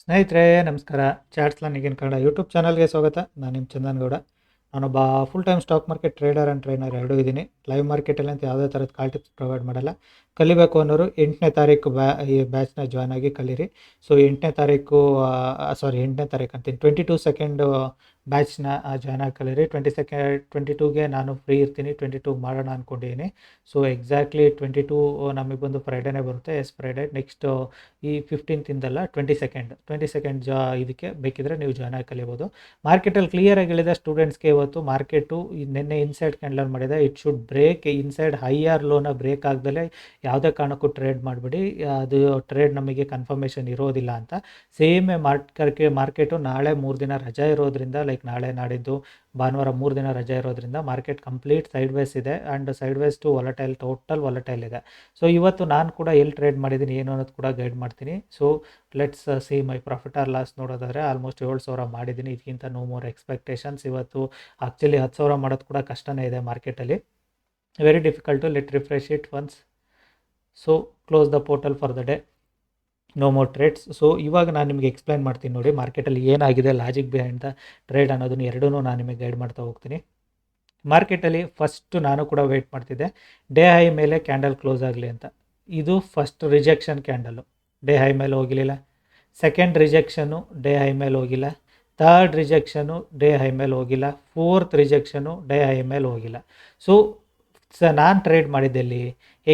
ಸ್ನೇಹಿತರೆ ನಮಸ್ಕಾರ. ಚಾಟ್ಸ್ ಈಗಿನ ಕನ್ನಡ ಯೂಟ್ಯೂಬ್ ಚಾನಲ್ಗೆ ಸ್ವಾಗತ. ನಾನು ನಿಮ್ಮ ಚಂದನ್ ಗೌಡ. ನಾನೊಬ್ಬ full time stock market trader and trainer ಎರಡೂ ಇದ್ದೀನಿ. ಲೈವ್ ಮಾರ್ಕೆಟಲ್ಲಿ ಅಂತ ಯಾವುದೇ ಥರದ ಕಾಲ್ ಟಿಪ್ಸ್ ಪ್ರೊವೈಡ್ ಮಾಡಲ್ಲ. ಕಲಿಬೇಕು ಅನ್ನೋರು ಎಂಟನೇ ತಾರೀಕು ಬ್ಯಾ, ಈ ಬ್ಯಾಚ್ನ ಜಾಯ್ನ್ ಆಗಿ ಕಲೀರಿ. ಸೊ ಎಂಟನೇ ತಾರೀಕು ಸಾರಿ ಎಂಟನೇ ತಾರೀಕು ಅಂತೀನಿ. ಟ್ವೆಂಟಿ ಟೂ ಸೆಕೆಂಡು ಬ್ಯಾಚ್ನ ಜಾಯ್ನ್ ಆಗಿ ಕಲೀರಿ. ಟ್ವೆಂಟಿ ಸೆಕೆಂಡ್ ಟ್ವೆಂಟಿ ಟೂಗೆ ನಾನು ಫ್ರೀ ಇರ್ತೀನಿ. ಟ್ವೆಂಟಿ ಟೂ ಮಾಡೋಣ ಅಂದ್ಕೊಂಡಿದ್ದೀನಿ ಸೊ ಎಕ್ಸಾಕ್ಟ್ಲಿ ಟ್ವೆಂಟಿ ಟೂ ನಮಗೆ ಬಂದು ಫ್ರೈಡೇನೇ ಬರುತ್ತೆ. ಎಸ್ ಫ್ರೈಡೇ ನೆಕ್ಸ್ಟ್ ಈ ಫಿಫ್ಟೀನ್ತಿಂದಲ್ಲ ಟ್ವೆಂಟಿ ಸೆಕೆಂಡ್ ಟ್ವೆಂಟಿ ಸೆಕೆಂಡ್ ಜಾ, ಇದಕ್ಕೆ ಬೇಕಿದ್ರೆ ನೀವು ಜಾಯ್ನ್ ಆಗಿ ಕಲಿಬೋದು. ಮಾರ್ಕೆಟಲ್ಲಿ ಕ್ಲಿಯರಾಗಿ ಹೇಳಿದೆ ಸ್ಟೂಡೆಂಟ್ಸ್ಗೆ ಇವತ್ತು ಮಾರ್ಕೆಟು ನಿನ್ನೆ ಇನ್ಸೈಡ್ ಕ್ಯಾಂಡಲ್ ಮಾಡಿದೆ. It should break inside high or loan break ಆಗದಲ್ಲೇ ಯಾವುದೇ ಕಾರಣಕ್ಕೂ ಟ್ರೇಡ್ ಮಾಡಿಬಿಡಿ. ಅದು ಟ್ರೇಡ್ ನಮಗೆ ಕನ್ಫರ್ಮೇಷನ್ ಇರೋದಿಲ್ಲ ಅಂತ. ಸೇಮ್ ಮಾರ್ಕರ್ಕೆ ಮಾರ್ಕೆಟು ನಾಳೆ ಮೂರು ದಿನ ರಜೆ ಇರೋದ್ರಿಂದ ಲೈಕ್ ನಾಳೆ ನಾಡಿದ್ದು ಭಾನುವಾರ ಮೂರು ದಿನ ರಜೆ ಇರೋದ್ರಿಂದ ಮಾರ್ಕೆಟ್ ಕಂಪ್ಲೀಟ್ ಸೈಡ್ ವೇಸ್ ಇದೆ and sideways too volatile total volatile ಇದೆ. ಸೊ ಇವತ್ತು ನಾನು ಕೂಡ ಎಲ್ಲಿ ಟ್ರೇಡ್ ಮಾಡಿದ್ದೀನಿ, ಏನು ಅನ್ನೋದು ಕೂಡ ಗೈಡ್ ಮಾಡ್ತೀನಿ. So let's see my profit or loss ನೋಡೋದಾದರೆ ಆಲ್ಮೋಸ್ಟ್ ಏಳು ಸಾವಿರ ಮಾಡಿದ್ದೀನಿ. ಇದಕ್ಕಿಂತ ನೋ ಮೋರ್ ಎಕ್ಸ್ಪೆಕ್ಟೇಷನ್ಸ್ ಇವತ್ತು ಆ್ಯಕ್ಚುಲಿ ಹತ್ತು ಸಾವಿರ ಮಾಡೋದು ಕೂಡ ಕಷ್ಟನೇ ಇದೆ ಮಾರ್ಕೆಟಲ್ಲಿ. Very difficult let refresh it once so close the portal for the day no more trades so ಇವಾಗ ನಾನು ನಿಮಗೆ ಎಕ್ಸ್ಪ್ಲೈನ್ ಮಾಡ್ತೀನಿ ನೋಡಿ, ಮಾರ್ಕೆಟಲ್ಲಿ ಏನಾಗಿದೆ ಲಾಜಿಕ್ ಬಿಹೈಂಡ್ ದ ಟ್ರೇಡ್ ಅನ್ನೋದನ್ನು ಎರಡೂ ನಾನು ನಿಮಗೆ ಗೈಡ್ ಮಾಡ್ತಾ ಹೋಗ್ತೀನಿ. ಮಾರ್ಕೆಟಲ್ಲಿ ಫಸ್ಟು ನಾನು ಕೂಡ ವೆಯ್ಟ್ ಮಾಡ್ತಿದ್ದೆ. ಡೇ ಹೈ ಮೇಲೆ ಕ್ಯಾಂಡಲ್ ಕ್ಲೋಸ್ ಆಗಲಿ ಅಂತ. ಇದು first rejection candle day high ಮೇಲೆ ಹೋಗಲಿಲ್ಲ. ಸೆಕೆಂಡ್ ರಿಜೆಕ್ಷನ್ನು ಡೇ ಹೈ ಮೇಲೆ ಹೋಗಿಲ್ಲ ಥರ್ಡ್ ರಿಜೆಕ್ಷನು ಡೇ ಹೈ ಮೇಲೆ ಹೋಗಿಲ್ಲ ಫೋರ್ತ್ ರಿಜೆಕ್ಷನು ಡೇ ಹೈ ಮೇಲೆ ಹೋಗಿಲ್ಲ. ಸೊ ಸ ನಾನು ಟ್ರೇಡ್ ಮಾಡಿದ್ದೆಲ್ಲಿ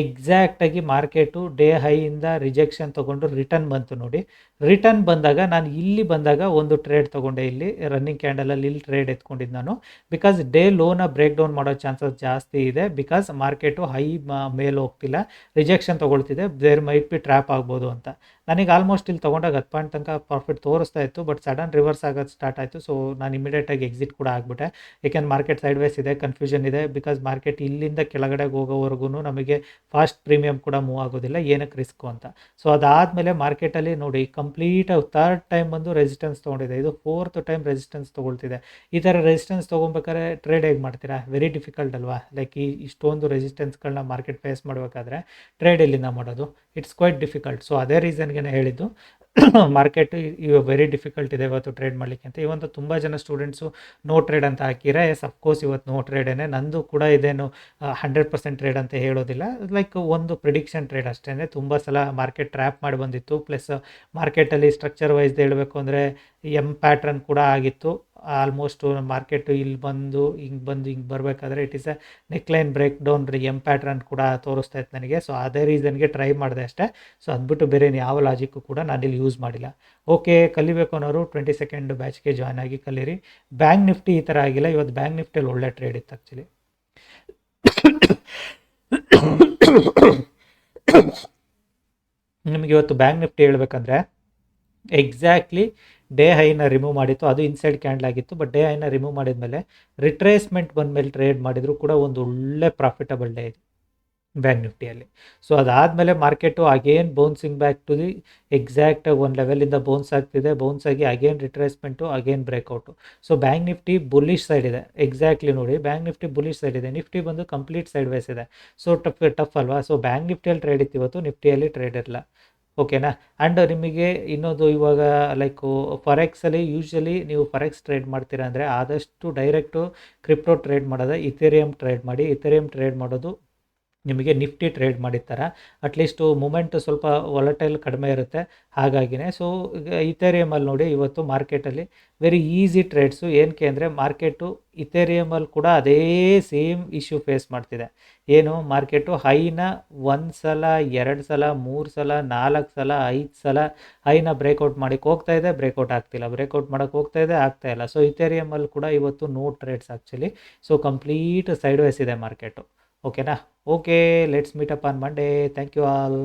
ಎಕ್ಸಾಕ್ಟಾಗಿ ಮಾರ್ಕೆಟು ಡೇ ಹೈಯಿಂದ ರಿಜೆಕ್ಷನ್ ತೊಗೊಂಡು ರಿಟರ್ನ್ ಬಂತು ನೋಡಿ. ರಿಟರ್ನ್ ಬಂದಾಗ ನಾನು ಇಲ್ಲಿ ಬಂದಾಗ ಒಂದು ಟ್ರೇಡ್ ತೊಗೊಂಡೆ. ಇಲ್ಲಿ ರನ್ನಿಂಗ್ ಕ್ಯಾಂಡಲಲ್ಲಿ ಇಲ್ಲಿ ಟ್ರೇಡ್ ಎತ್ಕೊಂಡಿದ್ದು ನಾನು. ಬಿಕಾಸ್ ಡೇ ಲೋನ ಬ್ರೇಕ್ ಡೌನ್ ಮಾಡೋ ಚಾನ್ಸಸ್ ಜಾಸ್ತಿ ಇದೆ. ಬಿಕಾಸ್ ಮಾರ್ಕೆಟು ಹೈ ಮೇಲೆ ಹೋಗ್ತಿಲ್ಲ. ರಿಜೆಕ್ಷನ್ ತೊಗೊಳ್ತಿದೆ. ದೇರ್ ಮೈಟ್ ಬಿ ಟ್ರ್ಯಾಪ್ ಆಗ್ಬೋದು ಅಂತ. ನನಗೆ ಆಲ್ಮೋಸ್ಟ್ ಇಲ್ಲಿ ತೊಗೊಂಡಾಗ ಹತ್ತು ಪಾಯಿಂಟ್ ತನಕ ಪ್ರಾಫಿಟ್ ತೋರಿಸ್ತಾ ಇತ್ತು. ಬಟ್ ಸಡನ್ ರಿವರ್ಸ್ ಆಗೋದು ಸ್ಟಾರ್ಟ್ ಆಯಿತು. ಸೊ ನಾನು ಇಮಿಡಿಯೇಟಾಗಿ ಎಕ್ಸಿಟ್ ಕೂಡ ಆಗಿಬಿಟ್ಟೆ. ಏಕೆಂದ್ರೆ ಮಾರ್ಕೆಟ್ ಸೈಡ್ ವೈಸ್ ಇದೆ ಕನ್ಫ್ಯೂಷನ್ ಇದೆ. ಬಿಕಾಸ್ ಮಾರ್ಕೆಟ್ ಇಲ್ಲಿಂದ ಕೆಳಗಡೆಗೆ ಹೋಗೋವರೆಗೂ ನಮಗೆ ಫಾಸ್ಟ್ ಪ್ರೀಮಿಯಂ ಕೂಡ ಮೂವ್ ಆಗೋದಿಲ್ಲ, ಏನಕ್ಕೆ ರಿಸ್ಕು ಅಂತ. ಸೊ ಅದಾದಮೇಲೆ ಮಾರ್ಕೆಟಲ್ಲಿ ನೋಡಿ, ಕಂಪ್ಲೀಟ್ ಥರ್ಡ್ ಟೈಮ್ ಬಂದು ರೆಸಿಸ್ಟೆನ್ಸ್ ತೊಗೊಂಡಿದೆ. ಇದು ಫೋರ್ತ್ ಟೈಮ್ ರೆಸಿಸ್ಟೆನ್ಸ್ ತೊಗೊಳ್ತಿದೆ. ಈ ಥರ ರೆಸಿಸ್ಟೆನ್ಸ್ ತೊಗೊಬೇಕಾದ್ರೆ ಟ್ರೇಡ್ ಹೇಗೆ ಮಾಡ್ತೀರಾ? ವೆರಿ ಡಿಫಿಕಲ್ಟ್ ಅಲ್ವಾ? ಲೈಕ್ ಈ ಇಷ್ಟೊಂದು ರೆಸಿಸ್ಟೆನ್ಸ್ಗಳನ್ನ ಮಾರ್ಕೆಟ್ ಫೇಸ್ ಮಾಡಬೇಕಾದ್ರೆ ಟ್ರೇಡ್ ಎಲ್ಲಿಂದ ಮಾಡೋದು? ಇಟ್ಸ್ ಕ್ವೈಟ್ ಡಿಫಿಕಲ್ಟ್ ಸೊ ಅದೇ ರೀಸನ್ಗೆ ಹೇಳಿದ್ದು. ಮಾರ್ಕೆಟ್ ಇವಾಗ ವೆರಿ ಡಿಫಿಕಲ್ಟ್ ಇದೆ ಇವತ್ತು ಟ್ರೇಡ್ ಮಾಡಲಿಕ್ಕೆ ಅಂತ. ಇವತ್ತು ತುಂಬ ಜನ ಸ್ಟೂಡೆಂಟ್ಸು ನೋ ಟ್ರೇಡ್ ಅಂತ ಹಾಕಿರ ಎಸ್ ಅಫ್ಕೋರ್ಸ್ ಇವತ್ತು ನೋ ಟ್ರೇಡೇ ನಂದು ಕೂಡ ಇದೇನು ಹಂಡ್ರೆಡ್ ಪರ್ಸೆಂಟ್ ಟ್ರೇಡ್ ಅಂತ ಹೇಳೋದಿಲ್ಲ. ಲೈಕ್ ಒಂದು ಪ್ರಿಡಿಕ್ಷನ್ ಟ್ರೇಡ್ ಅಷ್ಟೇ ತುಂಬ ಸಲ ಮಾರ್ಕೆಟ್ ಟ್ರ್ಯಾಪ್ ಮಾಡಿ ಬಂದಿತ್ತು. ಪ್ಲಸ್ ಮಾರ್ಕೆಟಲ್ಲಿ ಸ್ಟ್ರಕ್ಚರ್ ವೈಸ್ ಹೇಳಬೇಕು ಅಂದರೆ ಎಂ ಪ್ಯಾಟ್ರನ್ ಕೂಡ ಆಗಿತ್ತು. ಆಲ್ಮೋಸ್ಟ್ ಮಾರ್ಕೆಟು ಇಲ್ಲಿ ಬಂದು, ಹಿಂಗೆ ಬಂದು, ಹಿಂಗೆ ಬರಬೇಕಾದ್ರೆ it is a neckline break down M pattern ಕೂಡ ತೋರಿಸ್ತಾ ಇತ್ತು ನನಗೆ. ಸೊ ಅದೇ ರೀಸನ್ಗೆ ಟ್ರೈ ಮಾಡಿದೆ ಅಷ್ಟೇ. ಸೊ ಅದ್ಬಿಟ್ಟು ಬೇರೆ ಯಾವ ಲಾಜಿಕ್ಕು ಕೂಡ ನಾನಿಲ್ಲಿ ಯೂಸ್ ಮಾಡಿಲ್ಲ. ಓಕೆ ಕಲಿಬೇಕು ಅನ್ನೋರು ಟ್ವೆಂಟಿ ಸೆಕೆಂಡ್ ಬ್ಯಾಚ್ಗೆ ಜಾಯ್ನ್ ಆಗಿ ಕಲೀರಿ. ಬ್ಯಾಂಕ್ ನಿಫ್ಟಿ ಈ ಥರ ಆಗಿಲ್ಲ. ಇವತ್ತು ಬ್ಯಾಂಕ್ ನಿಫ್ಟಿಯಲ್ಲಿ ಒಳ್ಳೆ ಟ್ರೇಡ್ ಇತ್ತು ಆ್ಯಕ್ಚುಲಿ ನಿಮಗೆ ಇವತ್ತು ಬ್ಯಾಂಕ್ ನಿಫ್ಟಿ ಹೇಳ್ಬೇಕಂದ್ರೆ ಎಕ್ಸಾಕ್ಟ್ಲಿ ಡೇ ಹೈನ ರಿಮೂವ್ ಮಾಡಿತ್ತು. ಅದು ಇನ್ಸೈಡ್ ಕ್ಯಾಂಡಲ್ ಆಗಿತ್ತು. ಬಟ್ ಡೇ ಹೈನ ರಿಮೂವ್ ಮಾಡಿದ್ಮೇಲೆ ರಿಟ್ರೇಸ್ಮೆಂಟ್ ಬಂದಮೇಲೆ ಟ್ರೇಡ್ ಮಾಡಿದ್ರು ಕೂಡ ಒಂದು ಒಳ್ಳೆ ಪ್ರಾಫಿಟಬಲ್ ಡೇ ಇದೆ ಬ್ಯಾಂಕ್ ನಿಫ್ಟಿಯಲ್ಲಿ ಸೊ ಅದಾದಮೇಲೆ market again bouncing back to the ಎಕ್ಸಾಕ್ಟಾಗಿ ಒಂದು ಲೆವೆಲಿಂದ ಬೌನ್ಸ್ ಆಗ್ತಿದೆ. ಬೌನ್ಸ್ ಆಗಿ again retracement again breakout so bank Nifty bullish side ಇದೆ. ಎಕ್ಸಾಕ್ಟ್ಲಿ ನೋಡಿ ಬ್ಯಾಂಕ್ ನಿಫ್ಟಿ ಬುಲಿಷ್ ಸೈಡ್ ಇದೆ. ನಿಫ್ಟಿ ಬಂದು ಕಂಪ್ಲೀಟ್ ಸೈಡ್ ವೈಸ್ ಇದೆ. ಸೊ ಟಫ್ ಟಫ್ ಅಲ್ವಾ? ಸೊ ಬ್ಯಾಂಕ್ ನಿಫ್ಟಿಯಲ್ಲಿ ಟ್ರೇಡ್ ಇತ್ತು ಇವತ್ತು. ನಿಫ್ಟಿಯಲ್ಲಿ ಟ್ರೇಡ್ ಇರಲ್ಲ ಓಕೆನಾ ಆ್ಯಂಡ್ ನಿಮಗೆ ಇನ್ನೊಂದು ಇವಾಗ ಲೈಕ್ ಫಾರೆಕ್ಸಲ್ಲಿ ಯೂಶ್ವಲಿ ನೀವು ಫಾರೆಕ್ಸ್ ಟ್ರೇಡ್ ಮಾಡ್ತೀರಾ ಅಂದರೆ ಆದಷ್ಟು ಡೈರೆಕ್ಟು ಕ್ರಿಪ್ಟೋ ಟ್ರೇಡ್ ಮಾಡೋದು ಇಥೇರಿಯಮ್ ಟ್ರೇಡ್ ಮಾಡಿ. ಇಥೇರಿಯಮ್ ಟ್ರೇಡ್ ಮಾಡೋದು ನಿಮಗೆ ನಿಫ್ಟಿ ಟ್ರೇಡ್ ಮಾಡಿರ್ತಾರೆ. ಅಟ್ಲೀಸ್ಟು ಮೂಮೆಂಟ್ ಸ್ವಲ್ಪ ವಾಲಟೈಲ್ ಕಡಿಮೆ ಇರುತ್ತೆ. ಹಾಗಾಗಿನೇ ಸೊ ಇಥೇರಿಯಮಲ್ಲಿ ನೋಡಿ ಇವತ್ತು ಮಾರ್ಕೆಟಲ್ಲಿ ವೆರಿ ಈಸಿ ಟ್ರೇಡ್ಸು ಏನಕ್ಕೆ ಅಂದರೆ ಮಾರ್ಕೆಟು ಇಥೇರಿಯಮಲ್ಲಿ ಕೂಡ ಅದೇ ಸೇಮ್ ಇಶ್ಯೂ ಫೇಸ್ ಮಾಡ್ತಿದೆ. ಏನು ಮಾರ್ಕೆಟು ಹೈನ ಒಂದು ಸಲ, ಎರಡು ಸಲ, ಮೂರು ಸಲ, ನಾಲ್ಕು ಸಲ, ಐದು ಸಲ ಹೈನ ಬ್ರೇಕೌಟ್ ಮಾಡಿಕ್ಕೆ ಹೋಗ್ತಾ ಇದೆ ಬ್ರೇಕೌಟ್ ಆಗ್ತಿಲ್ಲ. ಬ್ರೇಕೌಟ್ ಮಾಡೋಕ್ಕೆ ಹೋಗ್ತಾ ಇದೆ, ಆಗ್ತಾ ಇಲ್ಲ. ಸೊ ಇಥೇರಿಯಮಲ್ಲಿ ಕೂಡ ಇವತ್ತು no trades actually so complete sideways ಇದೆ ಮಾರ್ಕೆಟು ಓಕೆನಾ okay let's meet up on Monday thank you all